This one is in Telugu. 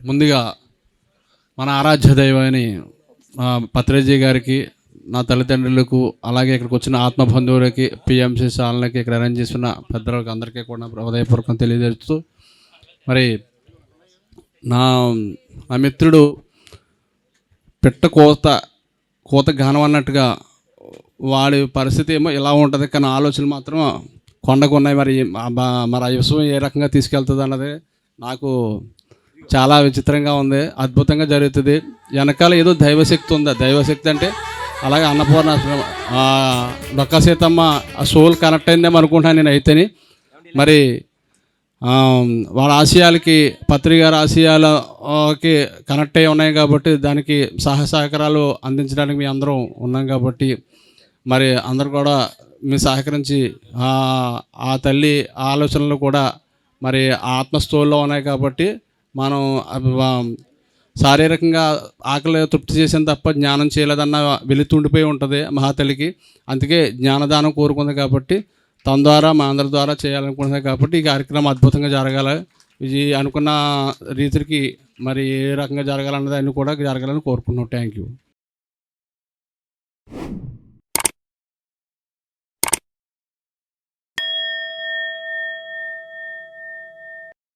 ముందుగా మన ఆరాధ్య దైవాన్ని పత్రేజీ గారికి నా తల్లిదండ్రులకు అలాగే ఇక్కడికి వచ్చిన ఆత్మ బంధువులకి పిఎంసి సాలకి ఇక్కడ అరేంజ్ చేసిన పెద్దలకు అందరికీ కూడా హృదయపూర్వకం తెలియజేస్తూ మరి నా నా మిత్రుడు పిట్ట కోత కోత గానం అన్నట్టుగా వాడి పరిస్థితి ఏమో ఇలా ఉంటుంది కానీ ఆలోచనలు మాత్రం కొండకు ఉన్నాయి. మరి మరి ఆ విషయం ఏ రకంగా తీసుకెళ్తుంది అన్నది నాకు చాలా విచిత్రంగా ఉంది. అద్భుతంగా జరుగుతుంది. వెనకాల ఏదో దైవశక్తి ఉంది. ఆ దైవశక్తి అంటే అలాగే అన్నపూర్ణ డొక్క సీతమ్మ ఆ సోల్ కనెక్ట్ అయిందేమో అనుకుంటున్నాను నేను అయితేని. మరి వాళ్ళ ఆశయాలకి పత్రిక ఆశయాలకి కనెక్ట్ అయి ఉన్నాయి కాబట్టి దానికి సహాయ సహకారాలు అందించడానికి మీ అందరం ఉన్నాం కాబట్టి మరి అందరు కూడా మీ సహకరించి ఆ తల్లి ఆలోచనలు కూడా మరి ఆత్మస్థూల్లో ఉన్నాయి కాబట్టి మనం శారీరకంగా ఆకలి తృప్తి చేసిన తప్ప జ్ఞానం చేయలేదన్న వెలుతుండిపోయి ఉంటుంది మహాతలికి అందుకే జ్ఞానదానం కోరుకుంది కాబట్టి తన ద్వారా మా అందరి ద్వారా చేయాలనుకుంటుంది కాబట్టి ఈ కార్యక్రమం అద్భుతంగా జరగాలి. ఇది అనుకున్న రీతికి మరి ఏ రకంగా జరగాలన్నది అన్నీ కూడా జరగాలని కోరుకున్నాం థ్యాంక్ యూ